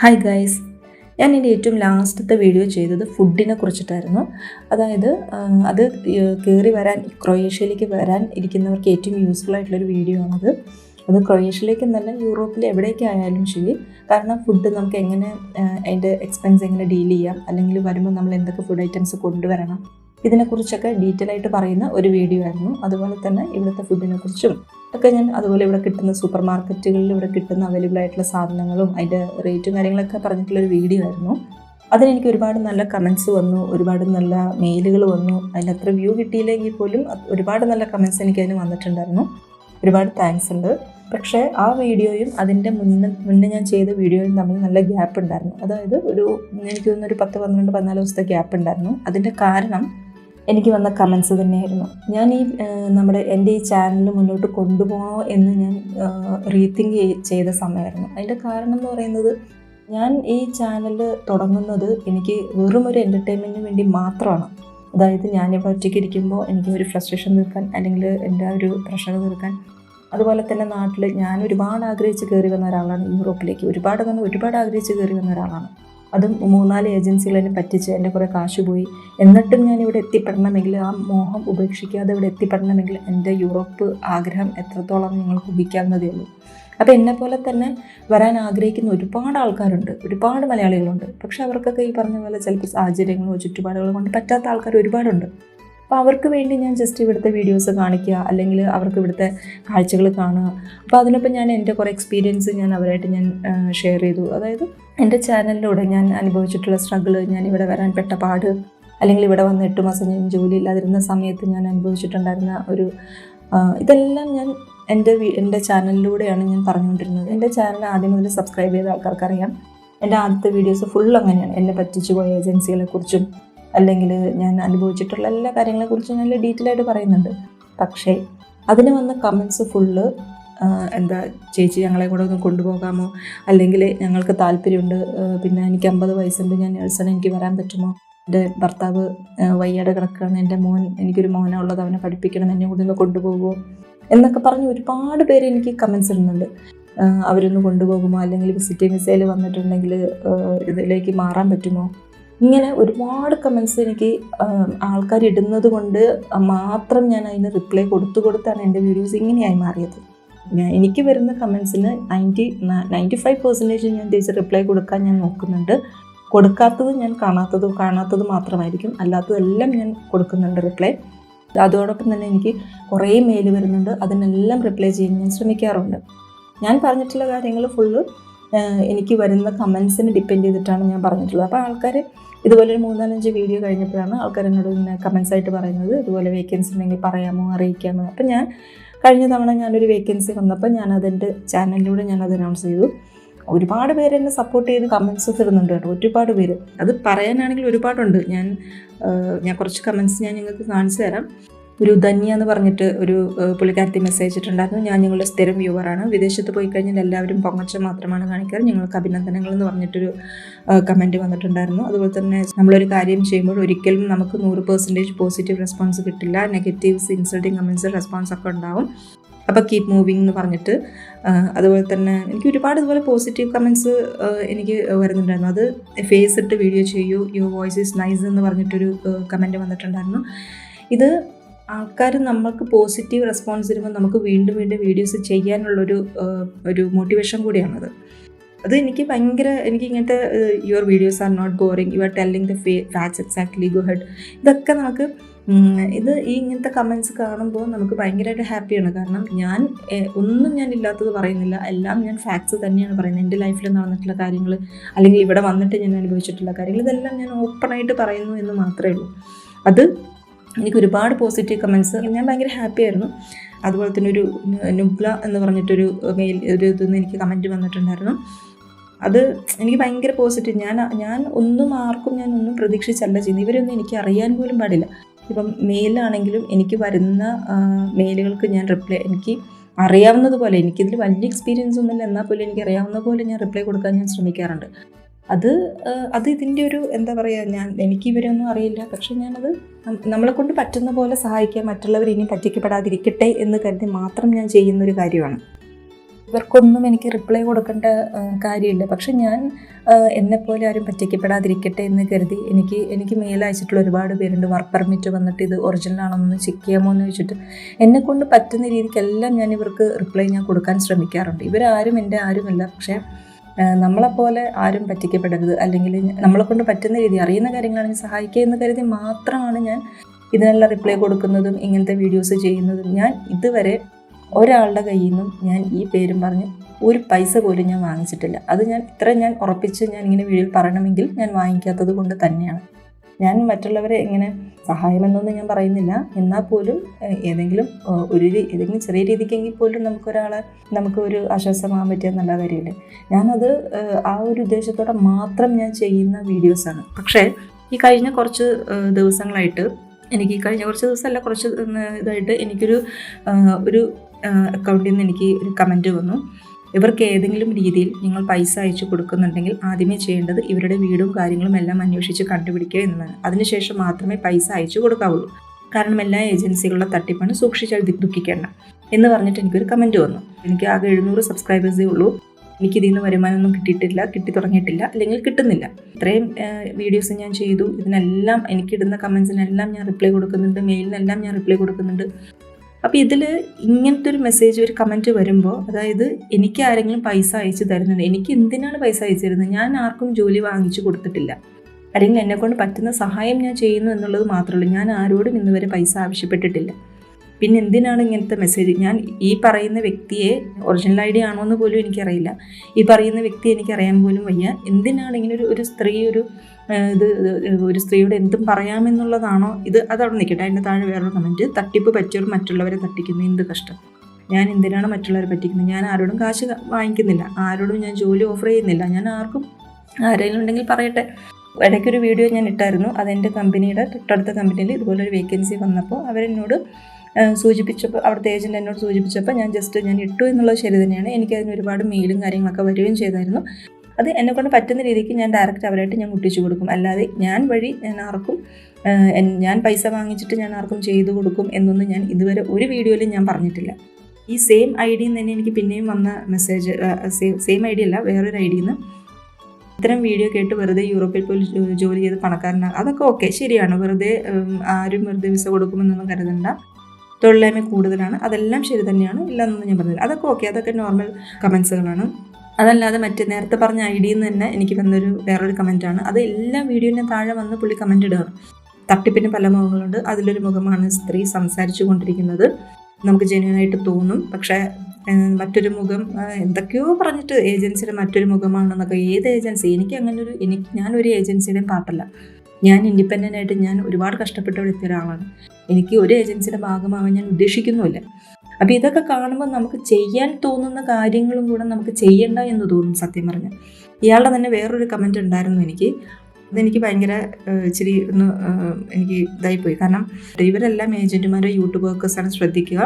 Hi guys ഞാൻ എന്റെ ഏറ്റവും ലാസ്റ്റത്തെ വീഡിയോ ചെയ്തത് ഫുഡിനെ കുറിച്ചിട്ടായിരുന്നു. അതായത് അത് കയറി വരാൻ ക്രൊയേഷ്യയിലേക്ക് വരാൻ ഇരിക്കുന്നവർക്ക് ഏറ്റവും യൂസ്ഫുൾ ആയിട്ടുള്ളൊരു വീഡിയോ ആണത്. അത് ക്രൊയേഷ്യയിലേക്ക് എന്നല്ല യൂറോപ്പിൽ എവിടേക്ക് ആയാലും ശരി. കാരണം ഫുഡ് നമുക്ക് എങ്ങനെ അതിന്റെ എക്സ്പെൻസ് എങ്ങനെ ഡീൽ ചെയ്യാം? അല്ലെങ്കിൽ വരുമ്പോൾ നമ്മൾ എന്തൊക്കെ ഫുഡ് ഐറ്റംസ് കൊണ്ടുവരണം? ഇതിനെക്കുറിച്ചൊക്കെ ഡീറ്റെയിൽ ആയിട്ട് പറയുന്ന ഒരു വീഡിയോ ആയിരുന്നു. അതുപോലെ തന്നെ ഇവിടുത്തെ ഫുഡിനെ കുറിച്ചും ഒക്കെ ഞാൻ അതുപോലെ ഇവിടെ കിട്ടുന്ന സൂപ്പർ മാർക്കറ്റുകളിൽ ഇവിടെ കിട്ടുന്ന അവൈലബിൾ ആയിട്ടുള്ള സാധനങ്ങളും അതിന്റെ റേറ്റും കാര്യങ്ങളൊക്കെ പറഞ്ഞിട്ടുള്ളൊരു വീഡിയോ ആയിരുന്നു. അതിനെനിക്ക് ഒരുപാട് നല്ല കമൻസ് വന്നു ഒരുപാട് നല്ല മെയിലുകൾ വന്നു. അതിനത്ര വ്യൂ കിട്ടിയില്ലെങ്കിൽ പോലും ഒരുപാട് നല്ല കമൻസ് എനിക്ക് അതിന് വന്നിട്ടുണ്ടായിരുന്നു. ഒരുപാട് താങ്ക്സ് ഉണ്ട്. പക്ഷേ ആ വീഡിയോയും അതിന്റെ മുന്നേ മുന്നേ ഞാൻ ചെയ്ത വീഡിയോയും തമ്മിൽ നല്ല ഗ്യാപ്പ് ഉണ്ടായിരുന്നു. അതായത് ഒരു എനിക്ക് തോന്നുന്നു ഒരു പത്ത് പന്ത്രണ്ട് പതിനാല് ദിവസത്തെ ഗ്യാപ്പ് ഉണ്ടായിരുന്നു. അതിന്റെ കാരണം എനിക്ക് വന്ന കമൻസ് തന്നെയായിരുന്നു. ഞാൻ ഈ നമ്മുടെ എന്റെ ഈ ചാനൽ മുന്നോട്ട് കൊണ്ടുപോകണോ എന്ന് ഞാൻ റീതിങ്ക് ചെയ്ത സമയമായിരുന്നു. അതിന്റെ കാരണം എന്ന് പറയുന്നത് ഞാൻ ഈ ചാനൽ തുടങ്ങുന്നത് എനിക്ക് വെറും ഒരു എന്റർടൈൻമെന്റിന് വേണ്ടി മാത്രമാണ്. അതായത് ഞാനിപ്പോൾ ഒറ്റയ്ക്ക് ഇരിക്കുമ്പോൾ എനിക്ക് ഒരു ഫ്രസ്ട്രേഷൻ തീർക്കാൻ അല്ലെങ്കിൽ എന്റെ ഒരു പ്രഷർ തീർക്കാൻ. അതുപോലെ തന്നെ നാട്ടിൽ ഞാൻ ഒരുപാട് ആഗ്രഹിച്ച് കയറി വന്ന ഒരാളാണ്. യൂറോപ്പിലേക്ക് ഒരുപാട് തന്നെ ഒരുപാട് ആഗ്രഹിച്ച് കയറി വന്ന ഒരാളാണ്. അതും മൂന്നാൽ ഏജൻസികൾ എന്നെ പറ്റിച്ച് എന്റെ കുറേ കാശ് പോയി. എന്നിട്ടും ഞാൻ ഇവിടെ എത്തിപ്പെടണമെങ്കിൽ ആ മോഹം ഉപേക്ഷിക്കാതെ ഇവിടെ എത്തിപ്പെടണമെങ്കിൽ എന്റെ യൂറോപ്പ് ആഗ്രഹം എത്രത്തോളം നിങ്ങൾക്ക് ഊഹിക്കാവുന്നതേ ഉള്ളൂ. അപ്പോൾ പോലെ തന്നെ വരാൻ ആഗ്രഹിക്കുന്ന ഒരുപാട് ആൾക്കാരുണ്ട്. ഒരുപാട് മലയാളികളുണ്ട്. പക്ഷെ അവർക്കൊക്കെ ഈ പറഞ്ഞ പോലെ ചിലപ്പോൾ സാഹചര്യങ്ങളോ ചുറ്റുപാടുകളോ കൊണ്ട് പറ്റാത്ത ആൾക്കാർ ഒരുപാടുണ്ട്. അപ്പോൾ അവർക്ക് വേണ്ടി ഞാൻ ജസ്റ്റ് ഇവിടുത്തെ വീഡിയോസ് കാണിക്കുക അല്ലെങ്കിൽ അവർക്ക് ഇവിടുത്തെ കാഴ്ചകൾ കാണുക. അപ്പോൾ അതിനൊപ്പം ഞാൻ എന്റെ കുറേ എക്സ്പീരിയൻസ് ഞാൻ അവരായിട്ട് ഞാൻ ഷെയർ ചെയ്തു. അതായത് എന്റെ ചാനലിലൂടെ ഞാൻ അനുഭവിച്ചിട്ടുള്ള സ്ട്രഗിൾ ഞാൻ ഇവിടെ വരാൻ പെട്ട പാട് അല്ലെങ്കിൽ ഇവിടെ വന്ന് എട്ട് മാസം ഞാൻ ജോലി ഇല്ലാതിരുന്ന സമയത്ത് ഞാൻ അനുഭവിച്ചിട്ടുണ്ടായിരുന്ന ഒരു ഇതെല്ലാം ഞാൻ എന്റെ എന്റെ ചാനലിലൂടെയാണ് ഞാൻ പറഞ്ഞുകൊണ്ടിരുന്നത്. എന്റെ ചാനൽ ആദ്യം മുതൽ സബ്സ്ക്രൈബ് ചെയ്ത ആൾക്കാർക്കറിയാം. എന്റെ ആദ്യത്തെ വീഡിയോസ് ഫുൾ അങ്ങനെയാണ്. എന്നെ പറ്റിച്ചു പോയ ഏജൻസികളെ കുറിച്ചും അല്ലെങ്കിൽ ഞാൻ അനുഭവിച്ചിട്ടുള്ള എല്ലാ കാര്യങ്ങളെക്കുറിച്ചും നല്ല ഡീറ്റെയിൽ ആയിട്ട് പറയുന്നുണ്ട്. പക്ഷേ അതിന് വന്ന കമൻസ് ഫുള്ള് എന്താ ചേച്ചി ഞങ്ങളെ കൂടെ ഒന്ന് കൊണ്ടുപോകാമോ? അല്ലെങ്കിൽ ഞങ്ങൾക്ക് താല്പര്യമുണ്ട് പിന്നെ എനിക്ക് അമ്പത് വയസ്സുണ്ട് ഞാൻ നേഴ്സാണ് എനിക്ക് വരാൻ പറ്റുമോ? എന്റെ ഭർത്താവ് വയ്യാട് കിടക്കുകയാണ് എന്റെ മോൻ എനിക്കൊരു മോനുള്ളത് അവനെ പഠിപ്പിക്കണം എന്നെ കൂടെ ഒന്ന് കൊണ്ടുപോകുമോ? എന്നൊക്കെ പറഞ്ഞ് ഒരുപാട് പേര് എനിക്ക് കമൻസ് ഇടുന്നുണ്ട്. അവരൊന്ന് കൊണ്ടുപോകുമോ? അല്ലെങ്കിൽ വിസിറ്റിംഗ് വിസയിൽ വന്നിട്ടുണ്ടെങ്കിൽ ഇതിലേക്ക് മാറാൻ പറ്റുമോ? ഇങ്ങനെ ഒരുപാട് കമൻസ് എനിക്ക് ആൾക്കാർ ഇടുന്നത് കൊണ്ട് മാത്രം ഞാൻ അതിന് റിപ്ലൈ കൊടുത്തു കൊടുത്താണ് എന്റെ വീഡിയോസ് ഇങ്ങനെയായി മാറിയത്. ഞാൻ എനിക്ക് വരുന്ന കമൻസിന് നയന്റി നയന്റി ഫൈവ് പെർസെന്റേജ് ഞാൻ തിരിച്ച് റിപ്ലൈ കൊടുക്കാൻ ഞാൻ നോക്കുന്നുണ്ട്. കൊടുക്കാത്തത് ഞാൻ കാണാത്തത് കാണാത്തത് മാത്രമായിരിക്കും. അല്ലാത്തതെല്ലാം ഞാൻ കൊടുക്കുന്നുണ്ട് റിപ്ലൈ അതോടൊപ്പം തന്നെ എനിക്ക് കുറേ മെയിൽ വരുന്നുണ്ട്. അതിനെല്ലാം റിപ്ലൈ ചെയ്യാൻ ഞാൻ ശ്രമിക്കാറുണ്ട്. ഞാൻ പറഞ്ഞിട്ടുള്ള കാര്യങ്ങൾ ഫുള്ള് എനിക്ക് വരുന്ന കമൻസിന് ഡിപ്പെൻഡ് ചെയ്തിട്ടാണ് ഞാൻ പറഞ്ഞിട്ടുള്ളത്. അപ്പോൾ ആൾക്കാർ ഇതുപോലെ ഒരു മൂന്നാലഞ്ച് വീഡിയോ കഴിഞ്ഞപ്പോഴാണ് ആൾക്കാർ എന്നോട് ഇങ്ങനെ കമൻസ് ആയിട്ട് പറയുന്നത്. ഇതുപോലെ വേക്കൻസി ഉണ്ടെങ്കിൽ പറയാമോ അറിയിക്കാമോ. അപ്പം ഞാൻ കഴിഞ്ഞ തവണ ഞാനൊരു വേക്കൻസി വന്നപ്പോൾ ഞാൻ അതെന്റെ ചാനലിലൂടെ ഞാൻ അത് അനൗൺസ് ചെയ്തു. ഒരുപാട് പേര് എന്നെ സപ്പോർട്ട് ചെയ്ത് കമൻസ് തരുന്നുണ്ട് കേട്ടോ. ഒരുപാട് പേര്. അത് പറയാനാണെങ്കിൽ ഒരുപാടുണ്ട്. ഞാൻ ഞാൻ കുറച്ച് കമൻസ് ഞാൻ നിങ്ങൾക്ക് കാണിച്ചു തരാം. ഒരു ധന്യ എന്ന് പറഞ്ഞിട്ട് ഒരു പുള്ളിക്കാരത്തി മെസ്സേജ് ഇട്ടിട്ടുണ്ടായിരുന്നു. ഞാൻ നിങ്ങളുടെ സ്ഥിരം വ്യൂവറാണ് വിദേശത്ത് പോയി കഴിഞ്ഞാൽ എല്ലാവരും പൊങ്ങച്ച മാത്രമാണ് കാണിക്കാറ്. ഞങ്ങൾക്ക് അഭിനന്ദനങ്ങൾ എന്ന് പറഞ്ഞിട്ടൊരു കമന്റ് വന്നിട്ടുണ്ടായിരുന്നു. അതുപോലെ തന്നെ നമ്മളൊരു കാര്യം ചെയ്യുമ്പോൾ ഒരിക്കലും നമുക്ക് നൂറ് പെർസെന്റേജ് പോസിറ്റീവ് റെസ്പോൺസ് കിട്ടില്ല. നെഗറ്റീവ്സ് ഇൻസൾട്ടിങ് കമൻസ് റെസ്പോൺസ് ഒക്കെ ഉണ്ടാവും. അപ്പോൾ കീപ് മൂവിങ് എന്ന് പറഞ്ഞിട്ട് അതുപോലെ തന്നെ എനിക്ക് ഒരുപാട് ഇതുപോലെ പോസിറ്റീവ് കമൻസ് എനിക്ക് വരുന്നുണ്ടായിരുന്നു. അത് ഫേസ് ഇട്ട് വീഡിയോ ചെയ്യൂ യുവർ വോയിസ് ഈസ് നൈസ് എന്ന് പറഞ്ഞിട്ടൊരു കമന്റ് വന്നിട്ടുണ്ടായിരുന്നു. ഇത് ആൾക്കാർ നമ്മൾക്ക് പോസിറ്റീവ് റെസ്പോൺസ് തരുമ്പോൾ നമുക്ക് വീണ്ടും വീണ്ടും വീഡിയോസ് ചെയ്യാനുള്ളൊരു ഒരു മോട്ടിവേഷൻ കൂടിയാണത്. അത് എനിക്ക് ഭയങ്കര എനിക്ക് ഇങ്ങനത്തെ your videos are not boring you are telling the fa facts exactly go ahead ഇതൊക്കെ നമുക്ക് ഇത് ഈ ഇങ്ങനത്തെ കമൻസ് കാണുമ്പോൾ നമുക്ക് ഭയങ്കരമായിട്ട് ഹാപ്പിയാണ് കാരണം ഞാൻ ഒന്നും ഞാൻ ഇല്ലാത്തത് പറയുന്നില്ല. എല്ലാം ഞാൻ ഫാക്ട്സ് തന്നെയാണ് പറയുന്നത്. എന്റെ ലൈഫിൽ നടന്നിട്ടുള്ള കാര്യങ്ങൾ അല്ലെങ്കിൽ ഇവിടെ വന്നിട്ട് ഞാൻ അനുഭവിച്ചിട്ടുള്ള കാര്യങ്ങൾ ഇതെല്ലാം ഞാൻ ഓപ്പണായിട്ട് പറയുന്നു എന്ന് മാത്രമേ ഉള്ളൂ. അത് എനിക്ക് ഒരുപാട് പോസിറ്റീവ് കമൻസ് ഞാൻ ഭയങ്കര ഹാപ്പി ആയിരുന്നു. അതുപോലെ തന്നെ ഒരു നുബ്ല എന്ന് പറഞ്ഞിട്ടൊരു മെയിൽ ഒരു ഇതൊന്ന് എനിക്ക് കമന്റ് വന്നിട്ടുണ്ടായിരുന്നു. അത് എനിക്ക് ഭയങ്കര പോസിറ്റീവ് ഞാൻ ഞാൻ ഒന്നും ആർക്കും ഞാൻ ഒന്നും പ്രതീക്ഷിച്ചല്ല ചെയ്യുന്നത്. ഇവരൊന്നും എനിക്ക് അറിയാൻ പോലും പാടില്ല. ഇപ്പം മെയിലാണെങ്കിലും എനിക്ക് വരുന്ന മെയിലുകൾക്ക് ഞാൻ റിപ്ലൈ എനിക്ക് അറിയാവുന്നതുപോലെ എനിക്കിതിൽ വലിയ എക്സ്പീരിയൻസ് ഒന്നുമില്ല. എന്നാൽ പോലും എനിക്ക് അറിയാവുന്ന പോലെ ഞാൻ റിപ്ലൈ കൊടുക്കാൻ ഞാൻ ശ്രമിക്കാറുണ്ട്. അത് അത് ഇതിന്റെ ഒരു എന്താ പറയുക ഞാൻ എനിക്ക് ഇവരൊന്നും അറിയില്ല. പക്ഷെ ഞാനത് നമ്മളെ കൊണ്ട് പറ്റുന്ന പോലെ സഹായിക്കാൻ മറ്റുള്ളവർ ഇനി പറ്റിക്കപ്പെടാതിരിക്കട്ടെ എന്ന് കരുതി മാത്രം ഞാൻ ചെയ്യുന്ന ഒരു കാര്യമാണ്. ഇവർക്കൊന്നും എനിക്ക് റിപ്ലൈ കൊടുക്കേണ്ട കാര്യമില്ല. പക്ഷെ ഞാൻ എന്നെപ്പോലെ ആരും പറ്റിക്കപ്പെടാതിരിക്കട്ടെ എന്ന് കരുതി എനിക്ക് എനിക്ക് മെയിൽ ഒരുപാട് പേരുണ്ട്. വർക്ക് പെർമിറ്റ് വന്നിട്ട് ഇത് ഒറിജിനൽ ആണെന്ന് ചെക്ക് ചെയ്യാമോ എന്ന് ചോദിച്ചിട്ട് എന്നെക്കൊണ്ട് പറ്റുന്ന രീതിക്കെല്ലാം ഞാൻ ഇവർക്ക് റിപ്ലൈ ഞാൻ കൊടുക്കാൻ ശ്രമിക്കാറുണ്ട്. ഇവരാരും എന്റെ ആരുമല്ല. പക്ഷേ നമ്മളെപ്പോലെ ആരും പറ്റിക്കപ്പെടരുത്. അല്ലെങ്കിൽ നമ്മളെ കൊണ്ട് പറ്റുന്ന രീതി അറിയുന്ന കാര്യങ്ങളാണെങ്കിൽ സഹായിക്കുക എന്ന് കരുതി മാത്രമാണ് ഞാൻ ഇതിനെല്ലാം റിപ്ലൈ കൊടുക്കുന്നതും ഇങ്ങനത്തെ വീഡിയോസ് ചെയ്യുന്നതും. ഞാൻ ഇതുവരെ ഒരാളുടെ കയ്യിൽ നിന്നും ഞാൻ ഈ പേരും പറഞ്ഞ് ഒരു പൈസ പോലും ഞാൻ വാങ്ങിച്ചിട്ടില്ല. അത് ഞാൻ ഇത്ര ഞാൻ ഉറപ്പിച്ച് ഞാൻ ഇങ്ങനെ വീഡിയോയിൽ പറയണമെങ്കിൽ ഞാൻ വാങ്ങിക്കാത്തത് കൊണ്ട് തന്നെയാണ്. ഞാൻ മറ്റുള്ളവരെ ഇങ്ങനെ സഹായമെന്നൊന്നും ഞാൻ പറയുന്നില്ല. എന്നാൽ പോലും ഏതെങ്കിലും ഒരു ഏതെങ്കിലും ചെറിയ രീതിക്കെങ്കിൽ പോലും നമുക്കൊരാളെ നമുക്ക് ഒരു ആശ്വാസമാകാൻ പറ്റിയ നല്ല കാര്യമില്ല ഞാനത് ആ ഒരു ഉദ്ദേശത്തോടെ മാത്രം ഞാൻ ചെയ്യുന്ന വീഡിയോസാണ്. പക്ഷേ ഈ കഴിഞ്ഞ കുറച്ച് ദിവസങ്ങളായിട്ട് എനിക്ക് ഈ കഴിഞ്ഞ കുറച്ച് ദിവസമല്ല കുറച്ച് ഇതായിട്ട് എനിക്കൊരു ഒരു അക്കൗണ്ടിൽ നിന്ന് എനിക്ക് ഒരു കമന്റ് വന്നു. ഇവർക്ക് ഏതെങ്കിലും രീതിയിൽ നിങ്ങൾ പൈസ അയച്ചു കൊടുക്കുന്നുണ്ടെങ്കിൽ ആദ്യമേ ചെയ്യേണ്ടത് ഇവരുടെ വീടും കാര്യങ്ങളും എല്ലാം അന്വേഷിച്ച് കണ്ടുപിടിക്കുക എന്നതാണ്. അതിനുശേഷം മാത്രമേ പൈസ അയച്ചു കൊടുക്കാവുള്ളൂ. കാരണം എല്ലാ ഏജൻസികളുടെ തട്ടിപ്പാണ് സൂക്ഷിച്ചാൽ ദുഃഖിക്കേണ്ട. എന്ന് പറഞ്ഞിട്ട് എനിക്കൊരു കമന്റ് വന്നു. എനിക്ക് ആകെ എഴുന്നൂറ് സബ്സ്ക്രൈബേഴ്സേ ഉള്ളൂ. എനിക്ക് ഇതിൽ നിന്ന് വരുമാനമൊന്നും കിട്ടിയിട്ടില്ല കിട്ടി തുടങ്ങിയിട്ടില്ല അല്ലെങ്കിൽ കിട്ടുന്നില്ല. ഇത്രയും വീഡിയോസ് ഞാൻ ചെയ്തു. ഇതിനെല്ലാം എനിക്കിടുന്ന കമൻസിനെല്ലാം ഞാൻ റിപ്ലൈ കൊടുക്കുന്നുണ്ട്. മെയിലിനെല്ലാം ഞാൻ റിപ്ലൈ കൊടുക്കുന്നുണ്ട്. അപ്പോൾ ഇതിൽ ഇങ്ങനത്തെ ഒരു മെസ്സേജ് ഒരു കമന്റ് വരുമ്പോൾ അതായത് എനിക്ക് ആരെങ്കിലും പൈസ അയച്ചു തരുന്നുണ്ട്. എനിക്ക് എന്തിനാണ് പൈസ അയച്ചു തരുന്നത്? ഞാൻ ആർക്കും ജോലി വാങ്ങിച്ചു കൊടുത്തിട്ടില്ല. അല്ലെങ്കിൽ എന്നെക്കൊണ്ട് പറ്റുന്ന സഹായം ഞാൻ ചെയ്യുന്നു എന്നുള്ളത് മാത്രമേ ഉള്ളൂ. ഞാൻ ആരോടും ഇന്നുവരെ പൈസ ആവശ്യപ്പെട്ടിട്ടില്ല. പിന്നെ എന്തിനാണ് ഇങ്ങനത്തെ മെസ്സേജ് ഞാൻ ഈ പറയുന്ന വ്യക്തിയെ ഒറിജിനൽ ഐ ഡി ആണോ എന്ന് പോലും എനിക്കറിയില്ല. ഈ പറയുന്ന വ്യക്തിയെ എനിക്കറിയാൻ പോലും വയ്യ. എന്തിനാണ് ഇങ്ങനെ ഒരു ഒരു സ്ത്രീ ഒരു ഇത് ഒരു സ്ത്രീയോട് എന്തും പറയാമെന്നുള്ളതാണോ? ഇത് അതവിടെ നിൽക്കട്ടെ. അതിന്റെ താഴെ വേറൊരു കമന്റ് തട്ടിപ്പ് പറ്റിയവർ മറ്റുള്ളവരെ തട്ടിക്കുന്നു. എന്ത് കഷ്ടം. ഞാൻ എന്തിനാണ് മറ്റുള്ളവരെ പറ്റിക്കുന്നത്? ഞാൻ ആരോടും കാശ് വാങ്ങിക്കുന്നില്ല. ആരോടും ഞാൻ ജോലി ഓഫർ ചെയ്യുന്നില്ല. ഞാൻ ആർക്കും ആരെങ്കിലും ഉണ്ടെങ്കിൽ പറയട്ടെ. ഇടയ്ക്കൊരു വീഡിയോ ഞാൻ ഇട്ടായിരുന്നു. അതെന്റെ കമ്പനിയുടെ തൊട്ടടുത്ത കമ്പനിയിൽ ഇതുപോലൊരു വേക്കൻസി വന്നപ്പോൾ അവരെന്നോട് സൂചിപ്പിച്ചപ്പോൾ അവിടുത്തെ ഏജന്റ് എന്നോട് സൂചിപ്പിച്ചപ്പോൾ ഞാൻ ജസ്റ്റ് ഞാൻ ഇട്ടു എന്നുള്ളത് ശരി തന്നെയാണ്. എനിക്ക് അതിന് ഒരുപാട് മെയിലും കാര്യങ്ങളൊക്കെ വരികയും ചെയ്തായിരുന്നു. അത് എന്നെക്കൊണ്ട് പറ്റുന്ന രീതിക്ക് ഞാൻ ഡയറക്റ്റ് അവരായിട്ട് ഞാൻ മുട്ടിച്ചു കൊടുക്കും. അല്ലാതെ ഞാൻ വഴി ഞാൻ ആർക്കും ഞാൻ പൈസ വാങ്ങിച്ചിട്ട് ഞാൻ ആർക്കും ചെയ്തു കൊടുക്കും എന്നൊന്നും ഞാൻ ഇതുവരെ ഒരു വീഡിയോയിലും ഞാൻ പറഞ്ഞിട്ടില്ല. ഈ സെയിം ഐ ഡിയിൽ നിന്ന് തന്നെ എനിക്ക് പിന്നെയും വന്ന മെസ്സേജ് സെയിം ഐ ഡി അല്ല വേറൊരു ഐ ഡിയിൽ നിന്ന് ഇത്തരം വീഡിയോ കേട്ട് വെറുതെ യൂറോപ്പിൽ പോയി ജോലി ചെയ്ത് പണക്കാരനാണ് അതൊക്കെ ഓക്കെ ശരിയാണ്. വെറുതെ ആരും വെറുതെ വിസ കൊടുക്കുമെന്നൊന്നും കരുതണ്ട. തൊഴിലില്ലായ്മ കൂടുതലാണ്. അതെല്ലാം ശരി തന്നെയാണ്. ഇല്ലെന്നൊന്നും ഞാൻ പറഞ്ഞില്ല. അതൊക്കെ ഓക്കെ അതൊക്കെ നോർമൽ കമൻസുകളാണ് അതല്ലാതെ മറ്റ് നേരത്തെ പറഞ്ഞ ഐ ഡിയിൽ നിന്ന് തന്നെ എനിക്ക് വന്നൊരു വേറൊരു കമന്റാണ് അത് എല്ലാ വീഡിയോന്റെ താഴെ വന്ന് പുള്ളി കമന്റ് ഇടുകയാണ് തട്ടിപ്പിന് പല മുഖങ്ങളുണ്ട്. അതിലൊരു മുഖമാണ് സ്ത്രീ സംസാരിച്ചു കൊണ്ടിരിക്കുന്നത്. നമുക്ക് ജെന്യൂനായിട്ട് തോന്നും. പക്ഷേ മറ്റൊരു മുഖം എന്തൊക്കെയോ പറഞ്ഞിട്ട് ഏജൻസിയുടെ മറ്റൊരു മുഖമാണെന്നൊക്കെ ഏത് ഏജൻസി? എനിക്ക് അങ്ങനെ ഒരു എനിക്ക് ഞാനൊരു ഏജൻസിയുടെയും പാർട്ടല്ല ഞാൻ ഇൻഡിപെൻഡന്റ് ആയിട്ട് ഞാൻ ഒരുപാട് കഷ്ടപ്പെട്ട് വിളിച്ച ഒരാളാണ് എനിക്ക് ഒരു ഏജൻസിയുടെ ഭാഗമാവാൻ ഞാൻ ഉദ്ദേശിക്കുന്നുമില്ല. അപ്പോൾ ഇതൊക്കെ കാണുമ്പോൾ നമുക്ക് ചെയ്യാൻ തോന്നുന്ന കാര്യങ്ങളും കൂടെ നമുക്ക് ചെയ്യണ്ട എന്ന് തോന്നും സത്യം പറഞ്ഞാൽ. ഇയാളുടെ തന്നെ വേറൊരു കമന്റ് ഉണ്ടായിരുന്നു എനിക്ക്. അതെനിക്ക് ഭയങ്കര ഇച്ചിരി ഒന്ന് എനിക്ക് ഇതായിപ്പോയി. കാരണം ഇവരെല്ലാം ഏജന്റുമാരോ യൂട്യൂബ് വർക്കേഴ്സാണ് ശ്രദ്ധിക്കുക.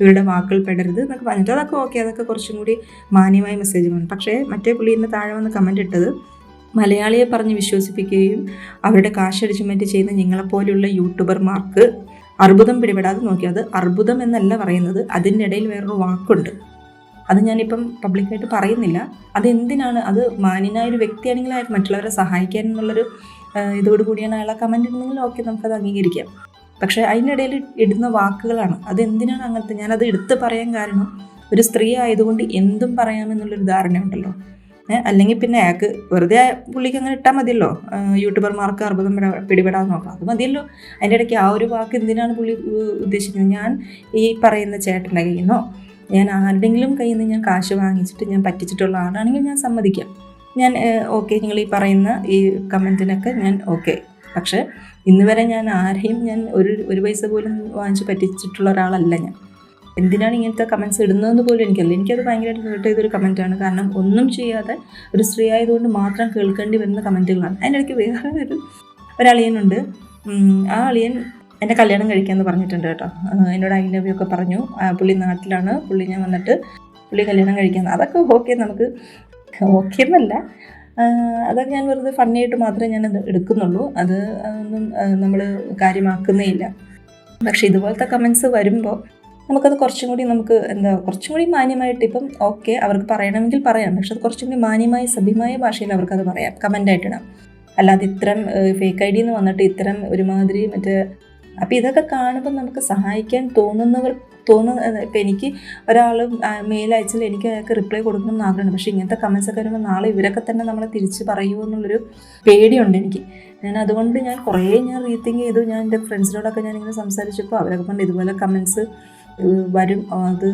ഇവരുടെ വാക്കുകൾ പെടരുത് എന്നൊക്കെ പറഞ്ഞിട്ട് അതൊക്കെ ഓക്കെ അതൊക്കെ കുറച്ചും കൂടി മാന്യമായ മെസ്സേജുമാണ് പക്ഷേ മറ്റേ പുള്ളി ഇന്ന് താഴെ വന്ന് കമന്റ് ഇട്ടത് മലയാളിയെ പറഞ്ഞ് വിശ്വസിപ്പിക്കുകയും അവരുടെ കാശടിച്ചു മറ്റ് ചെയ്യുന്ന നിങ്ങളെപ്പോലുള്ള യൂട്യൂബർമാർക്ക് അർബുദം പിടിപെടാതെ നോക്കി. അത് അർബുദം എന്നല്ല പറയുന്നത്. അതിന്റെ ഇടയിൽ വേറൊരു വാക്കുണ്ട്. അത് ഞാനിപ്പം പബ്ലിക്കായിട്ട് പറയുന്നില്ല. അതെന്തിനാണ്? അത് മാന്യനായ ഒരു വ്യക്തിയാണെങ്കിൽ അയാൾക്ക് മറ്റുള്ളവരെ സഹായിക്കാൻ എന്നുള്ളൊരു ഇതോട് കൂടിയാണ് അയാളെ കമന്റ് ഇടുന്നെങ്കിൽ ഓക്കെ നമുക്കത് അംഗീകരിക്കാം. പക്ഷേ അതിനിടയിൽ ഇടുന്ന വാക്കുകളാണ്. അതെന്തിനാണ് അങ്ങനത്തെ? ഞാനത് എടുത്ത് പറയാൻ കാരണം ഒരു സ്ത്രീ ആയതുകൊണ്ട് എന്തും പറയാമെന്നുള്ളൊരു ധാരണയുണ്ടല്ലോ. അല്ലെങ്കിൽ പിന്നെ അയാൾക്ക് വെറുതെ പുള്ളിക്ക് അങ്ങനെ ഇട്ടാൽ മതിയല്ലോ. യൂട്യൂബർമാർക്ക് അർബുദം പിട- പിടിപെടാതെ നോക്കാം. അത് മതിയല്ലോ. അതിന്റെ ഇടയ്ക്ക് ആ ഒരു വാക്ക് എന്തിനാണ് പുള്ളി ഉദ്ദേശിക്കുന്നത്? ഞാൻ ഈ പറയുന്ന ചേട്ടന്റെ കയ്യിൽ നിന്നോ ഞാൻ ആരുടെങ്കിലും കയ്യിൽ നിന്ന് ഞാൻ കാശ് വാങ്ങിച്ചിട്ട് ഞാൻ പറ്റിച്ചിട്ടുള്ള ആളാണെങ്കിൽ ഞാൻ സമ്മതിക്കാം. ഞാൻ ഓക്കെ നിങ്ങൾ ഈ പറയുന്ന ഈ കമന്റിനൊക്കെ ഞാൻ ഓക്കെ. പക്ഷേ ഇന്ന് വരെ ഞാൻ ആരെയും ഞാൻ ഒരു ഒരു പൈസ പോലും വാങ്ങിച്ച് പറ്റിച്ചിട്ടുള്ള ഒരാളല്ല ഞാൻ. എന്തിനാണ് ഇങ്ങനത്തെ കമൻസ് ഇടുന്നതെന്ന് പോലും എനിക്കല്ല എനിക്കത് ഭയങ്കരമായിട്ട് ഹേർട്ട് ചെയ്തൊരു കമന്റാണ് കാരണം ഒന്നും ചെയ്യാതെ ഒരു സ്ത്രീ ആയതുകൊണ്ട് മാത്രം കേൾക്കേണ്ടി വരുന്ന കമന്റുകളാണ് അതിന്റെ ഇടയ്ക്ക് വേറെ ഒരു ഒരളിയനുണ്ട്. ആ അളിയൻ എന്റെ കല്യാണം കഴിക്കാമെന്ന് പറഞ്ഞിട്ടുണ്ട് കേട്ടോ. എന്നോട് ഐ ലവ് ഒക്കെ പറഞ്ഞു. പുള്ളി നാട്ടിലാണ്. പുള്ളി ഞാൻ വന്നിട്ട് പുള്ളി കല്യാണം കഴിക്കാമെന്ന് അതൊക്കെ ഓക്കെ നമുക്ക്. ഓക്കെ എന്നല്ല. അതൊക്കെ ഞാൻ വെറുതെ ഫണ്ണിയായിട്ട് മാത്രമേ ഞാൻ എടുക്കുന്നുള്ളൂ. അത് ഒന്നും നമ്മൾ കാര്യമാക്കുന്നേ ഇല്ല. പക്ഷെ ഇതുപോലത്തെ കമൻസ് വരുമ്പോൾ നമുക്കത് കുറച്ചും കൂടി നമുക്ക് എന്താ കുറച്ചും കൂടി മാന്യമായിട്ട് ഇപ്പം ഓക്കെ അവർക്ക് പറയണമെങ്കിൽ പറയാം. പക്ഷെ അത് കുറച്ചും കൂടി മാന്യമായ സഭ്യമായ ഭാഷയിൽ അവർക്കത് പറയാം. കമന്റായിട്ട് ഇടാം. അല്ലാതെ ഇത്തരം ഫേക്ക് ഐ ഡി എന്ന് വന്നിട്ട് ഇത്തരം ഒരുമാതിരി മറ്റേ അപ്പോൾ ഇതൊക്കെ കാണുമ്പോൾ നമുക്ക് സഹായിക്കാൻ തോന്നുന്നവർ തോന്നുന്ന ഇപ്പം എനിക്ക് ഒരാൾ മെയിൽ അയച്ചാൽ എനിക്ക് അയാൾക്ക് റിപ്ലൈ കൊടുക്കണം എന്ന് ആഗ്രഹമുണ്ട്. പക്ഷേ ഇങ്ങനത്തെ കമൻസ് ഒക്കെ വരുമ്പോൾ നാളെ ഇവരൊക്കെ തന്നെ നമ്മളെ തിരിച്ച് പറയുമോ എന്നുള്ളൊരു പേടിയുണ്ട് എനിക്ക്. ഞാൻ അതുകൊണ്ട് ഞാൻ കുറേ ഞാൻ റീത്തിങ് ചെയ്തു. ഞാൻ എന്റെ ഫ്രണ്ട്സിനോടൊക്കെ ഞാനിങ്ങനെ സംസാരിച്ചപ്പോൾ അവരൊക്കെ പണ്ട് ഇതുപോലെ കമൻസ് വരും. അത്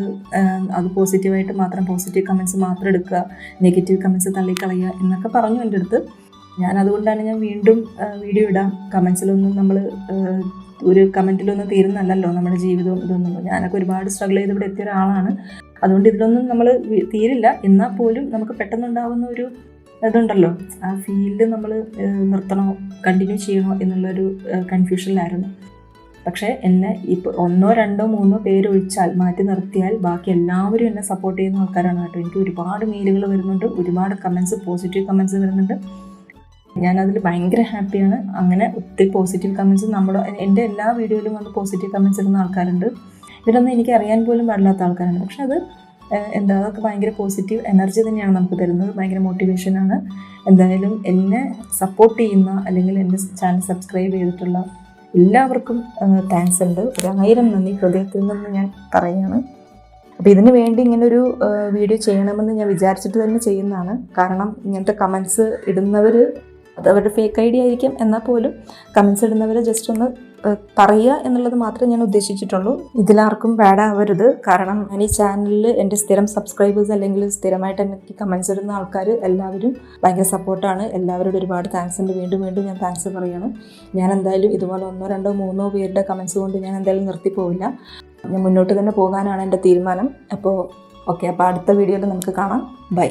അത് പോസിറ്റീവായിട്ട് മാത്രം പോസിറ്റീവ് കമൻസ് മാത്രം എടുക്കുക നെഗറ്റീവ് കമൻസ് തള്ളിക്കളയുക എന്നൊക്കെ പറഞ്ഞു എന്റെ അടുത്ത്. ഞാൻ അതുകൊണ്ടാണ് ഞാൻ വീണ്ടും വീഡിയോ ഇടാം. കമൻസിലൊന്നും നമ്മൾ ഒരു കമന്റിലൊന്നും തീരുന്നല്ലല്ലോ നമ്മുടെ ജീവിതവും ഇതൊന്നും. ഞാനൊക്കെ ഒരുപാട് സ്ട്രഗിൾ ചെയ്ത് ഇവിടെ എത്തിയ ഒരാളാണ്. അതുകൊണ്ട് ഇതിലൊന്നും നമ്മൾ തീരില്ല. എന്നാൽ പോലും നമുക്ക് പെട്ടെന്നുണ്ടാകുന്ന ഒരു ഇതുണ്ടല്ലോ. ആ ഫീൽഡ് നമ്മൾ നിർത്തണോ കണ്ടിന്യൂ ചെയ്യണോ എന്നുള്ളൊരു കൺഫ്യൂഷനിലായിരുന്നു. പക്ഷേ എന്നെ ഇപ്പോൾ ഒന്നോ രണ്ടോ മൂന്നോ പേര് ഒഴിച്ചാൽ മാറ്റി നിർത്തിയാൽ ബാക്കി എല്ലാവരും എന്നെ സപ്പോർട്ട് ചെയ്യുന്ന ആൾക്കാരാണ് കേട്ടോ. എനിക്ക് ഒരുപാട് മെയിലുകൾ വരുന്നുണ്ട് ഒരുപാട് കമൻസ് പോസിറ്റീവ് കമൻസ് വരുന്നുണ്ട്. ഞാനതിൽ ഭയങ്കര ഹാപ്പിയാണ് അങ്ങനെ ഒത്തിരി പോസിറ്റീവ് കമൻസ് നമ്മുടെ എന്റെ എല്ലാ വീഡിയോയിലും വന്ന് പോസിറ്റീവ് കമൻസ് ഇടുന്ന ആൾക്കാരുണ്ട്. ഇവരൊന്നും എനിക്ക് അറിയാൻ പോലും പാടില്ലാത്ത ആൾക്കാരാണ്. പക്ഷെ അത് എന്താ അതൊക്കെ ഭയങ്കര പോസിറ്റീവ് എനർജി തന്നെയാണ് നമുക്ക് തരുന്നത്. ഭയങ്കര മോട്ടിവേഷനാണ് എന്തായാലും എന്നെ സപ്പോർട്ട് ചെയ്യുന്ന അല്ലെങ്കിൽ എന്റെ ചാനൽ സബ്സ്ക്രൈബ് ചെയ്തിട്ടുള്ള എല്ലാവർക്കും താങ്ക്സ് ഉണ്ട്. ഒരു ആയിരം നന്ദി. ഹൃദയത്തിൽ നിന്ന് ഞാൻ പറയുകയാണ്. അപ്പോൾ ഇതിന് വേണ്ടി ഇങ്ങനൊരു വീഡിയോ ചെയ്യണമെന്ന് ഞാൻ വിചാരിച്ചിട്ട് തന്നെ ചെയ്യുന്നതാണ്. കാരണം ഇങ്ങനത്തെ കമൻസ് ഇടുന്നവർ അത് അവരുടെ ഫേക്ക് ഐ ഡി ആയിരിക്കും. എന്നാൽ പോലും കമൻസ് ഇടുന്നവരെ ജസ്റ്റ് ഒന്ന് പറയുക എന്നുള്ളത് മാത്രമേ ഞാൻ ഉദ്ദേശിച്ചിട്ടുള്ളൂ. ഇതിലാർക്കും വേടാവരുത് കാരണം ഞാൻ ഈ ചാനലിൽ എന്റെ സ്ഥിരം സബ്സ്ക്രൈബേഴ്സ് അല്ലെങ്കിൽ സ്ഥിരമായിട്ട് എനിക്ക് കമൻസ് ഇടുന്ന ആൾക്കാർ എല്ലാവരും ഭയങ്കര സപ്പോർട്ടാണ്. എല്ലാവരോടും ഒരുപാട് താങ്ക്സ് ഉണ്ട്. വീണ്ടും വീണ്ടും ഞാൻ താങ്ക്സ് പറയണം. ഞാൻ എന്തായാലും ഇതുപോലെ ഒന്നോ രണ്ടോ മൂന്നോ പേരുടെ കമൻസ് കൊണ്ട് ഞാൻ എന്തായാലും നിർത്തിപ്പോവില്ല ഞാൻ മുന്നോട്ട് തന്നെ പോകാനാണ് എന്റെ തീരുമാനം. അപ്പോൾ ഓക്കെ അപ്പോൾ അടുത്ത വീഡിയോയിൽ നമുക്ക് കാണാം. ബൈ